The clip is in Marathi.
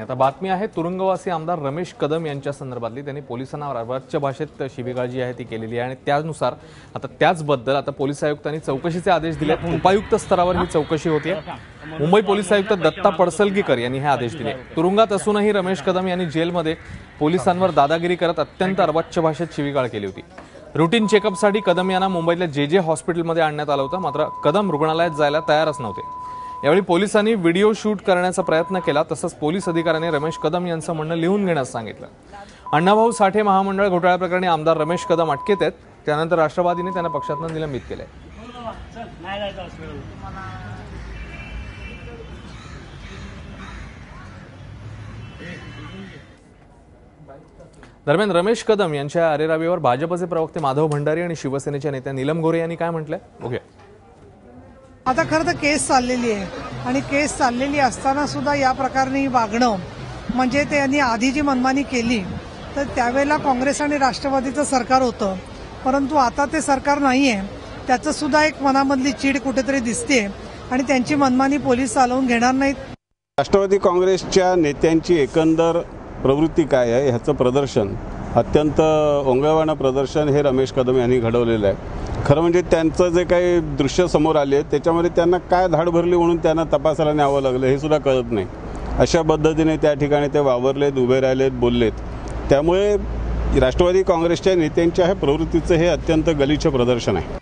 आता बातमी आहे तुरुंगवासी आमदार रमेश कदम यांच्या संदर्भातली. त्यांनी पोलिसांना अर्वाच्य भाषेत शिबिका जी आहे ती केलेली आहे आणि त्यानुसार आता त्याचबद्दल आता पोलीस आयुक्तांनी चौकशीचे आदेश दिले उपायुक्त स्तरावर ही चौकशी होती मुंबई पोलीस आयुक्त दत्ता पडसलगीकर यांनी हे आदेश दिले. तुरुंगात असूनही रमेश कदम यांनी जेलमध्ये पोलिसांवर दादागिरी करत अत्यंत अर्वाच्य भाषेत शिवीगाळ केली होती. रुटीन चेकअपसाठी कदम यांना मुंबईतल्या जे जे हॉस्पिटलमध्ये आणण्यात आलं होतं. मात्र कदम रुग्णालयात जायला तयारच नव्हते. यावेळी पोलिसांनी व्हिडिओ शूट करण्याचा प्रयत्न केला तसंच पोलीस अधिकाऱ्यांनी रमेश कदम यांचं म्हणणं लिहून घेण्यास सांगितलं. अण्णाभाऊ साठे महामंडळ घोटाळ्याप्रकरणी आमदार रमेश कदम अटकेत आहेत. त्यानंतर राष्ट्रवादीने त्यांना पक्षातून निलंबित केलंय. दरम्यान रमेश कदम यांच्या अरेरावीवर भाजपचे प्रवक्ते माधव भंडारी आणि शिवसेनेच्या नेत्या नीलम गोरे यांनी काय म्हटलंय? बघूया. आता खरं तर केस चाललेली आहे. आणि केस चाललेली असताना सुद्धा या प्रकारे वागणं म्हणजे त्यांनी आधी जी मनमानी केली तर त्यावेळेला काँग्रेस आणि राष्ट्रवादीचं सरकार होतं. परंतु आता ते सरकार नाही आहे त्याचं सुद्धा एक मनामधली चीड कुठेतरी दिसते. आणि त्यांची मनमानी पोलीस चालवून घेणार नाहीत. राष्ट्रवादी काँग्रेसच्या नेत्यांची एकंदर प्रवृत्ती काय आहे? ह्याचं प्रदर्शन अत्यंत ओंगळवाणं प्रदर्शन हे रमेश कदम यांनी घडवलेलं आहे. खरं म्हणजे त्यांचं जे काही दृश्य समोर आले त्याच्यामध्ये त्यांना काय धाड भरली म्हणून त्यांना तपासाला न्यावं लागलं हे सुद्धा कळत नाही. अशा पद्धतीने त्या ठिकाणी ते वावरलेत उभे राहिलेत बोललेत. त्यामुळे राष्ट्रवादी काँग्रेसच्या नेत्यांच्या ह्या प्रवृत्तीचं हे अत्यंत गलिच्छ प्रदर्शन आहे.